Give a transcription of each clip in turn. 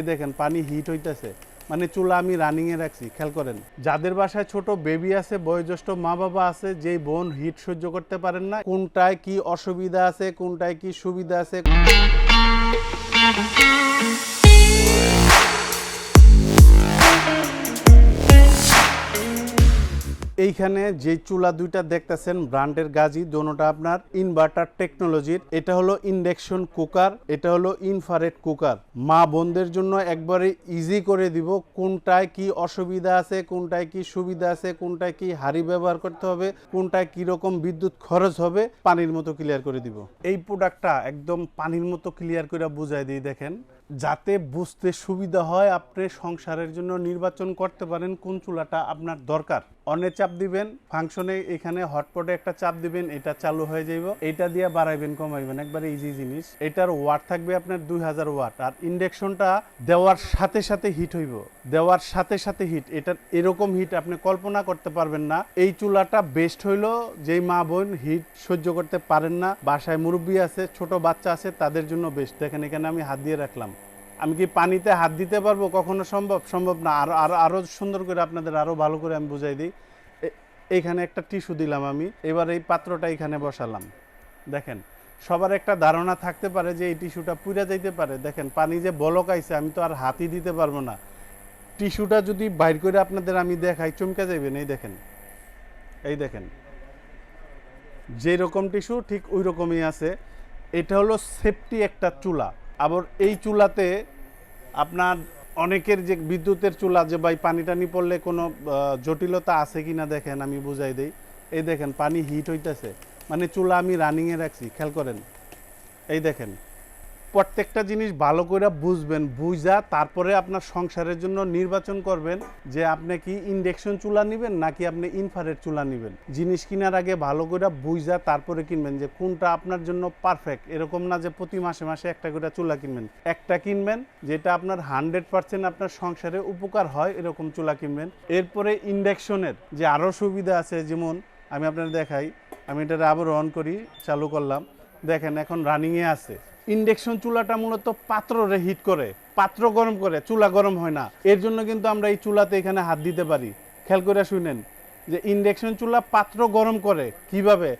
এই দেখেন, পানি হিট হইতেছে। মানে চুলা আমি রানিং এ রাখছি, খেয়াল করেন। যাদের বাসায় ছোট বেবি আছে, বয়োজ্যেষ্ঠ মা বাবা আছে, যেই বোন হিট সহ্য করতে পারেন না, কোনটায় কি অসুবিধা আছে, কোনটায় কি সুবিধা আছে? এইখানে যে চুলা দুইটা দেখতেছেন, ব্র্যান্ডের গাজি, দোনোটা আপনার ইনভার্টার টেকনোলজির এটা হলো ইন্ডাকশন কুকার এটা হলো ইনফারেট কুকার মা বোনদের জন্য একবারে ইজি করে দিব, কোনটায় কি অসুবিধা আছে, কোনটায় কি সুবিধা আছে, কোনটায় কি হাড়ি ব্যবহার করতে হবে, কোনটায় কি রকম বিদ্যুৎ খরচ হবে, পানির মতো ক্লিয়ার করে দিব। এই প্রোডাক্টটা একদম পানির মতো ক্লিয়ার করে বুঝাই দিই, দেখেন। যাতে বুঝতে সুবিধা হয়, আপনি সংসারের জন্য নির্বাচন করতে পারেন কোন চুলাটা আপনার দরকার। অনে চাপ দিবেন, ফাংশনে এখানে হটপটে একটা চাপ দিবেন, এটা চালু হয়ে যাইব। এটা দিয়ে বাড়াইবেন, কমাইবেন, একবারে ইজি জিনিস। এটার ওয়াট থাকবে আপনার দুই হাজার ওয়াট আর ইন্ডাকশনটা দেওয়ার সাথে সাথে হিট হইব। দেওয়ার সাথে সাথে হিট এটার এরকম হিট আপনি কল্পনা করতে পারবেন না। এই চুলাটা বেস্ট হইল, যেই মা বোন হিট সহ্য করতে পারেন না। বাসায় মুরব্বী আছে, ছোট বাচ্চা আছে, তাদের জন্য বেস্ট দেখেন, এখানে আমি হাত দিয়ে রাখলাম। আমি কি পানিতে হাত দিতে পারব? কখনো সম্ভব? সম্ভব না। আরও আরও আরও সুন্দর করে আপনাদের আরও ভালো করে আমি বুঝাই দিই। এইখানে একটা টিস্যু দিলাম আমি। এবার এই পাত্রটা এখানে বসালাম। দেখেন, সবার একটা ধারণা থাকতে পারে যে এই টিস্যুটা পুড়ে যাইতে পারে। দেখেন, পানি যে বলক আইছে, আমি তো আর হাতই দিতে পারব না। টিস্যুটা যদি বাইর করে আপনাদের আমি দেখাই, চমকে যাইবেন। এই দেখেন এই দেখেন। যে রকম টিস্যু, ঠিক ওই রকমই আছে। এটা হলো সেফটি একটা চুলা। আবার এই চুলাতে আপনার অনেকের যে বিদ্যুতের চুলা যে ভাই পানি টানি পড়লে কোনো জটিলতা আছে কি না দেখেন, আমি বুঝাই দিই। এই দেখেন, পানি হিট হইতেছে। মানে চুলা আমি রানিংয়ে রাখছি, খেয়াল করেন। এই দেখেন। প্রত্যেকটা জিনিস ভালো করে বুঝবেন বুঝা তারপরে আপনার সংসারের জন্য নির্বাচন করবেন যে আপনি কি ইন্ডেকশন চুলা নেবেন নাকি আপনি ইনফারেট চুলা নেবেন। জিনিস কেনার আগে ভালো করে বুঝা তারপরে কিনবেন যে কোনটা আপনার জন্য পারফেক্ট এরকম না যে প্রতি মাসে মাসে একটা করে চুলা কিনবেন। একটা কিনবেন যেটা আপনার হান্ড্রেড পার্সেন্ট আপনার সংসারে উপকার হয়, এরকম চুলা কিনবেন। এরপরে ইন্ডাকশনের যে আরও সুবিধা আছে, যেমন আমি আপনার দেখাই, আমি এটা আবার অন করি, চালু করলাম। দেখেন এখন রানিংয়ে আছে। ইন্ডাকশন চুলাটা মূলত পাত্ররে হিট করে, পাত্র গরম করে, চুলা গরম হয় না। এর জন্য কিন্তু আমরা এই চুলাতে এখানে হাত দিতে পারি। খেয়াল করে শুনেন যে ইন্ডেকশন চুলা পাত্র গরম করে, কীভাবে?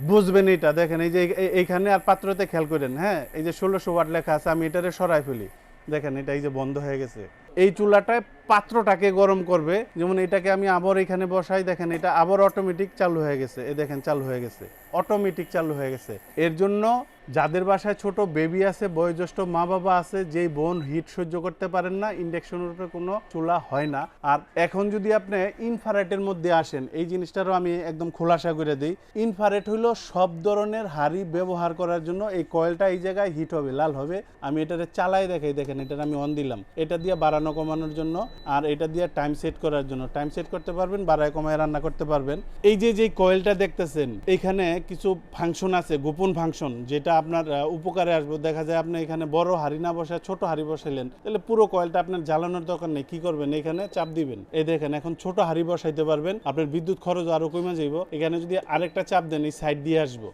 বুঝবেন এটা। দেখেন এই যে এই- এইখানে আর পাত্রতে খেয়াল করেন হ্যাঁ? এই যে ষোলোশো ওয়াট লেখা আছে, আমি এটারে সরাই ফেলি। দেখেন এটা এই যে বন্ধ হয়ে গেছে। এই চুলাটায় পাত্রটাকে গরম করবে, যেমন এটাকে আমি আবার এখানে বসাই, দেখেন এটা আবার অটোমেটিক চালু হয়ে গেছে। এ দেখেন চালু হয়ে গেছে। অটোমেটিক চালু হয়ে গেছে। এর জন্য যাদের বাসায় ছোট বেবি আছে, বয়োজ্যেষ্ঠ মা বাবা আছে, যেই বোন হিট সহ্য করতে পারেন না ইন্ডাকশনের উপরে কোনো চুলা হয় না। আর এখন যদি আপনি ইনফারেটের মধ্যে আসেন, এই জিনিসটারও আমি একদম খোলাসা করে দিই। ইনফারেট হলো সব ধরনের হাড়ি ব্যবহার করার জন্য এই কয়েলটা এই জায়গায় হিট হবে, লাল হবে। আমি এটাতে চালাই দেখাই, দেখেন এটা আমি অন দিলাম। এটা দিয়ে বাড়ানো কমানোর জন্য আর এটা দিয়ে টাইম সেট করার জন্য। টাইম সেট করতে পারবেন, বাড়ায় কমায় রান্না করতে পারবেন। এই যে যে কয়েলটা দেখতেছেন, এখানে কিছু ফাংশন আছে, গোপন ফাংশন যেটা আপনার উপকারে আসবে। দেখা যায় আপনি এখানে বড় হাড়ি না বসায় ছোট হাড়ি বসাইলেন, তাহলে পুরো কয়েলটা আপনার জ্বালানোর দরকার নেই। কি করবেন? এখানে চাপ দিবেন। এই দেখেন, এখন ছোট হাড়ি বসাইতে পারবেন। আপনার বিদ্যুৎ খরচ আরও কমে যাইব। এখানে যদি আরেকটা চাপ দেন, এই সাইড দিয়ে আসব।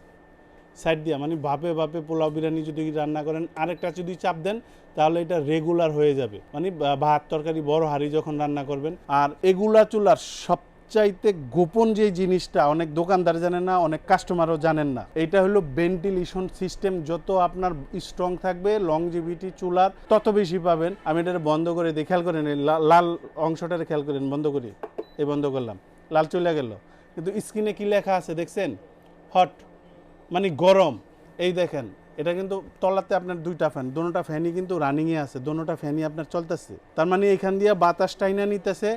সাইড দিয়ে মানে ভাপে ভাপে পোলাও বিরিয়ানি যদি রান্না করেন, আরেকটা যদি চাপ দেন, তাহলে এটা রেগুলার হয়ে যাবে। মানে ভাত, তরকারি, বড় হাঁড়ি যখন রান্না করবেন। আর এগুলা চুলার সবচাইতে গোপন যে জিনিসটা, অনেক দোকানদার জানে না, অনেক কাস্টমারও জানেন না এটা হলো ভেন্টিলেশন সিস্টেম যত আপনার স্ট্রং থাকবে লংজিভিটি চুলার তত বেশি পাবেন। আমি এটা বন্ধ করে দিই, খেয়াল করেন লাল অংশটারে খেয়াল করেন, বন্ধ করি, এই বন্ধ করলাম, লাল চলে গেল। কিন্তু স্ক্রিনে কি লেখা আছে দেখছেন? হট মানে গরম, এই দেখেন, এটা কিন্তু তলাতে আপনার দুইটা ফ্যান দোনোটা ফ্যানই কিন্তু রানিংয়ে আছে দোনোটা ফ্যানই আপনার চলতেছে। তার মানে এইখান দিয়ে বাতাস টাইনা নিতেছে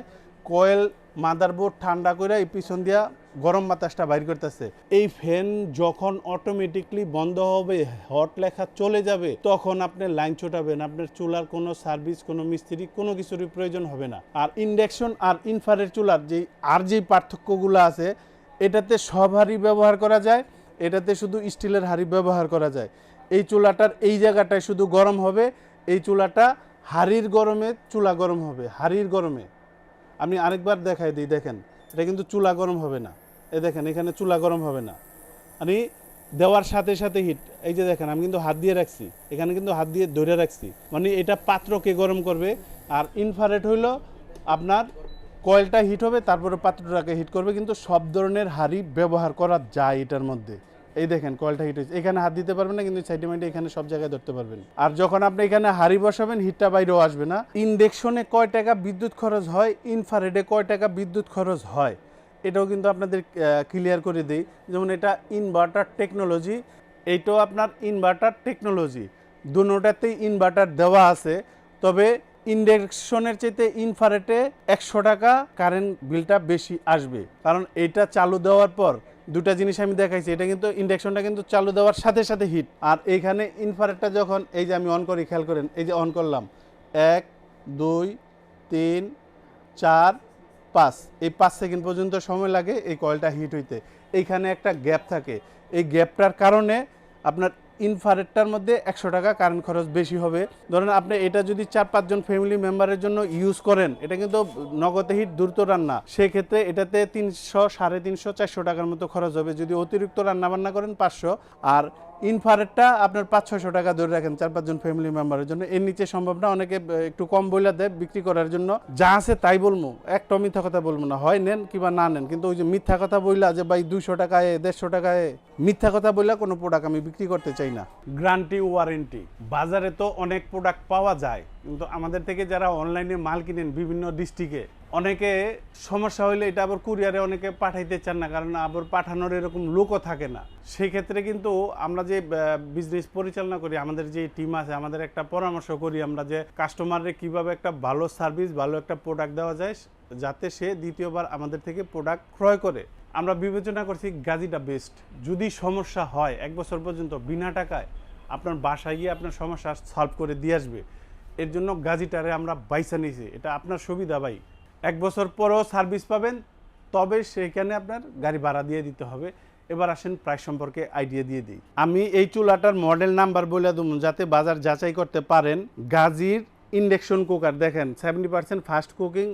কয়েল মাদারবোর্ড ঠান্ডা করে এই পিছন দিয়া গরম বাতাসটা বাইর করতেছে। এই ফ্যান যখন অটোমেটিকলি বন্ধ হবে হট লেখা চলে যাবে, তখন আপনি লাইন ছোটাবেন, আপনার চুলার কোনো সার্ভিস কোনো মিস্ত্রি, কোনো কিছুরই প্রয়োজন হবে না। আর ইন্ডাকশন আর ইনফারের চুলার যে আর যেই পার্থক্যগুলো আছে, এটাতে সব হাঁড়ি ব্যবহার করা যায়, এটাতে শুধু স্টিলের হাঁড়ি ব্যবহার করা যায়। এই চুলাটার এই জায়গাটায় শুধু গরম হবে, এই চুলাটা হাড়ির গরমে, চুলা গরম হবে, হাড়ির গরমে। আমি আরেকবার দেখাই দিই, দেখেন, এটা কিন্তু চুলা গরম হবে না। এ দেখেন, এখানে চুলা গরম হবে না। মানে দেওয়ার সাথে সাথে হিট এই যে দেখেন, আমি কিন্তু হাত দিয়ে রাখছি। এখানে কিন্তু হাত দিয়ে ধরে রাখছি। মানে এটা পাত্রকে গরম করবে। আর ইনফারেট হইল আপনার কয়েলটা হিট হবে, তারপরে পাত্রটাকে হিট করবে। কিন্তু সব ধরনের হাড়ি ব্যবহার করা যায় এটার মধ্যে। এই দেখেন কয়েলটা হিট হয়েছে। এখানে হাত দিতে পারবেন না, কিন্তু সাইডে এখানে সব জায়গায় ধরতে পারবেন। আর যখন আপনি এখানে হাড়ি বসাবেন হিটটা বাইরেও আসবে না। ইন্ডেকশনে কয় টাকা বিদ্যুৎ খরচ হয় ইনফারেডে কয় টাকা বিদ্যুৎ খরচ হয়, এটাও কিন্তু আপনাদের ক্লিয়ার করে দিই। যেমন এটা ইনভার্টার টেকনোলজি এইটাও আপনার ইনভার্টার টেকনোলজি দুটাতেই ইনভার্টার দেওয়া আছে, তবে ইন্ডেকশনের চাইতে ইনফারেটে একশো টাকা কারেন্ট বিলটা বেশি আসবে। কারণ এটা চালু দেওয়ার পর দুটা জিনিস আমি দেখাইছি, এটা কিন্তু ইন্ডাকশনটা কিন্তু চালু দেওয়ার সাথে সাথে হিট আর এইখানে ইনফারেটটা যখন এই যে আমি অন করি, খেয়াল করেন, এই যে অন করলাম, এক, দুই, তিন, চার, পাঁচ। এই পাঁচ সেকেন্ড পর্যন্ত সময় লাগে এই কয়েলটা হিট হইতে। এইখানে একটা গ্যাপ থাকে। এই গ্যাপটার কারণে আপনার ইনফারেটটার মধ্যে একশো টাকা কারেন্ট খরচ বেশি হবে। ধরেন আপনি এটা যদি চার পাঁচজন ফ্যামিলি মেম্বারের জন্য ইউজ করেন, এটা কিন্তু নগদে হিট দ্রুত রান্না সেক্ষেত্রে এটাতে তিনশো, সাড়ে তিনশো, চারশো টাকার মতো খরচ হবে। যদি অতিরিক্ত রান্না বান্না করেন পাঁচশো, আর ইনফারেটটা আপনার পাঁচ ছশো টাকা ধরে রাখেন চার, পাঁচজন ফ্যামিলি মেম্বারের জন্য। এর নিচে সম্ভব না, অনেকে একটু কম বইলা দেয় বিক্রি করার জন্য। যা আছে তাই বলব, একটা মিথ্যা কথা বলব না। হয় নেন কিংবা না নেন, কিন্তু ওই যে মিথ্যা কথা বইলা যে ভাই দুইশো টাকায়, দেড়শো টাকায়, মিথ্যা কথা বইলা কোনো প্রোডাক্ট আমি বিক্রি করতে চাই না। গ্রান্টি ওয়ারেন্টি বাজারে তো অনেক প্রোডাক্ট পাওয়া যায়, কিন্তু আমাদের থেকে যারা অনলাইনে মাল কিনেন বিভিন্ন ডিস্ট্রিক্টে অনেকে সমস্যা হইলে এটা আবার কুরিয়ারে অনেকে পাঠাইতে চান না, কারণ আবার পাঠানোর এরকম লোকও থাকে না। সেই ক্ষেত্রে কিন্তু আমরা যে বিজনেস পরিচালনা করি, আমাদের যে টিম আছে, আমাদের একটা পরামর্শ করি আমরা যে কাস্টমাররে কীভাবে একটা ভালো সার্ভিস ভালো একটা প্রোডাক্ট দেওয়া যায়, যাতে সে দ্বিতীয়বার আমাদের থেকে প্রোডাক্ট ক্রয় করে। আমরা বিবেচনা করছি গাজিটা বেস্ট যদি সমস্যা হয়, এক বছর পর্যন্ত বিনা টাকায় আপনার বাসায় গিয়ে আপনার সমস্যা সলভ করে দিয়ে আসবে, এর জন্য গাজিটারে আমরা বাইসা নিয়েছি। এটা আপনার সুবিধা ভাই। এক বছর পরও সার্ভিস পাবেন, তবে সেখানে আপনার গাড়ি ভাড়া দিয়ে দিতে হবে। এবার আসেন প্রাইস সম্পর্কে আইডিয়া দিয়ে দিই। আমি এই চুলাটার মডেল নাম্বার বলে দেবো যাতে বাজার যাচাই করতে পারেন। গাজির ইন্ডাকশন কুকার। দেখেন seventy percent fast cooking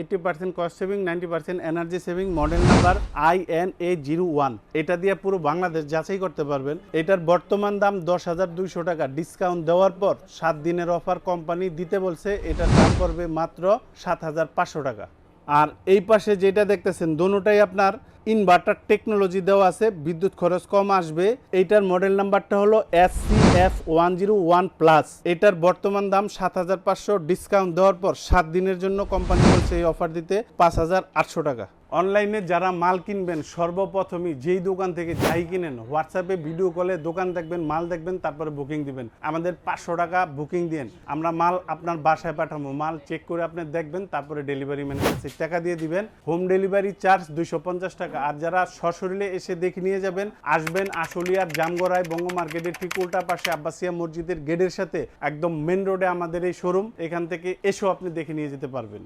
eighty percent cost saving ninety percent energy saving model number I N A zero one এটা দিয়ে পুরো বাংলাদেশ যাচাই করতে পারবেন। এটার বর্তমান দাম দশ হাজার দুইশো টাকা। ডিসকাউন্ট দেওয়ার পর সাত দিনের অফার কোম্পানি দিতে বলছে, এটার দাম পড়বে মাত্র সাত হাজার পাঁচশো টাকা। আর এই পাশে যেটা দেখতেছেন, দোনোটাই আপনার ইনভার্টার টেকনোলজি দেওয়া আছে, বিদ্যুৎ খরচ কম আসবে। এইটার মডেল নাম্বারটা হলো S C F one zero one plus এটার বর্তমান দাম সাত হাজার পাঁচশো ডিসকাউন্ট দেওয়ার পর সাত দিনের জন্য কোম্পানি বলছে এই অফার দিতে পাঁচ হাজার আটশো টাকা। অনলাইনে যারা মাল কিনবেন, সর্বপ্রথমই যেই দোকান থেকে যাই কিনেন হোয়াটসঅ্যাপে ভিডিও কলে দোকান দেখবেন, মাল দেখবেন, তারপরে বুকিং দিবেন। আমাদের পাঁচশো টাকা বুকিং দিন আমরা মাল আপনার বাসায় পাঠাবো। মাল চেক করে আপনি দেখবেন, তারপরে ডেলিভারি ম্যানের কাছে টাকা দিয়ে দিবেন। হোম ডেলিভারি চার্জ দুইশো পঞ্চাশ টাকা। আর যারা সশরীরে এসে দেখে নিয়ে যাবেন, আসবেন আশুলিয়ার জামগড়ায় বঙ্গ মার্কেটের ঠিক উল্টা পাশে আব্বাসিয়া মসজিদের গেটের সাথে। একদম মেন রোডে আমাদের এই শোরুম এখান থেকে এসেও আপনি দেখে নিয়ে যেতে পারবেন।